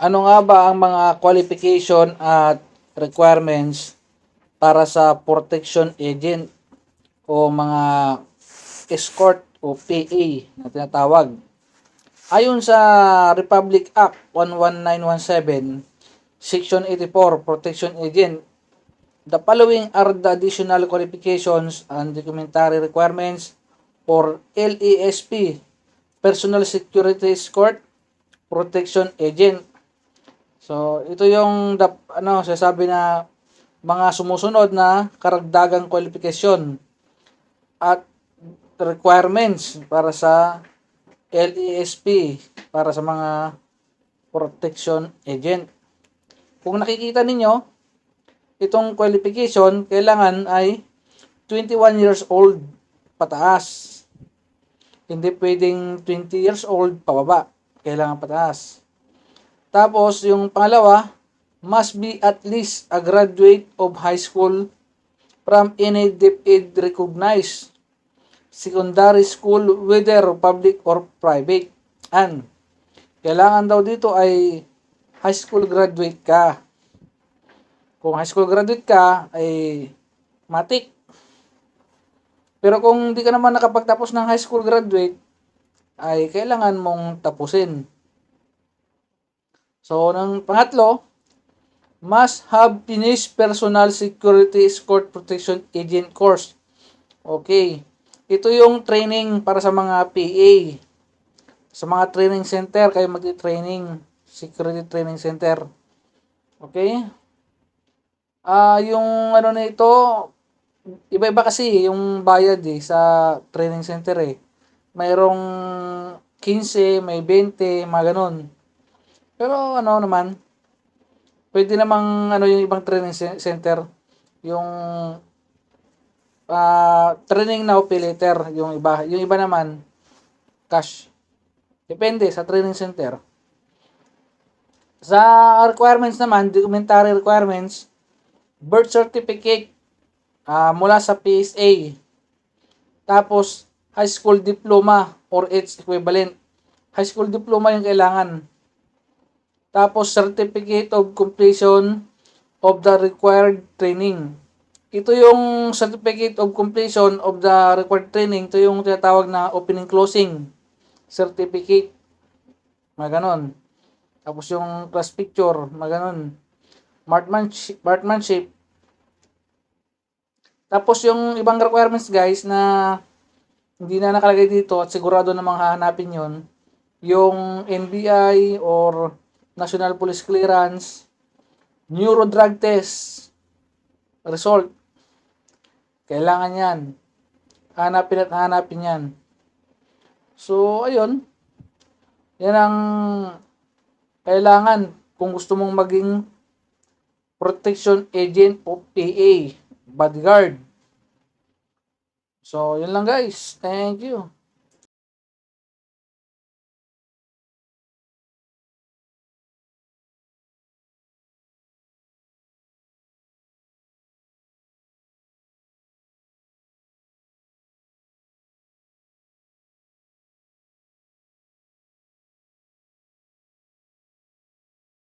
Ano nga ba ang mga qualification at requirements para sa protection agent o mga escort o PA na tinatawag? Ayon sa Republic Act 11917, Section 84, Protection Agent, the following are the additional qualifications and documentary requirements for LESP, Personal Security Escort, Protection Agent. So, ito yung dap, ano, sasabi na mga sumusunod na karagdagang kwalifikasyon at requirements para sa LESP para sa mga protection agent. Kung nakikita ninyo, itong qualification kailangan ay 21 years old pataas. Hindi pwedeng 20 years old pababa. Kailangan pataas. Tapos, yung pangalawa, must be at least a graduate of high school from any DepEd recognized secondary school whether public or private. And, kailangan daw dito ay high school graduate ka. Kung high school graduate ka, ay matik. Pero kung hindi ka naman nakapagtapos ng high school graduate, ay kailangan mong tapusin. So, ng pangatlo, must have finished personal security escort protection agent course. Okay. Ito yung training para sa mga PA. Sa mga training center, kayo magti-training. Security training center. Okay? Ah, yung ano na ito, iba-iba kasi yung bayad eh sa training center eh. Mayroong 15, may 20, mga ganun. Pero ano naman, pwede namang ano yung ibang training ce- center, yung ah training now pay yung iba. Yung iba naman, cash. Depende sa training center. Sa requirements naman, documentary requirements, birth certificate ah, mula sa PSA. Tapos, high school diploma or its equivalent. High school diploma yung kailangan. Tapos, certificate of completion of the required training. Ito yung certificate of completion of the required training. Ito yung tinatawag na opening closing certificate. Mga ganon. Tapos yung class picture, mga ganon. Markmanship, markmanship. Tapos yung ibang requirements guys na hindi na nakalagay dito at sigurado namang hahanapin yon yung NBI or National Police Clearance, Neuro Drug Test, result. Kailangan yan. Hanapin at hanapin yan. So, ayun. Yan ang kailangan kung gusto mong maging protection agent o PA, bodyguard. So, yun lang guys. Thank you.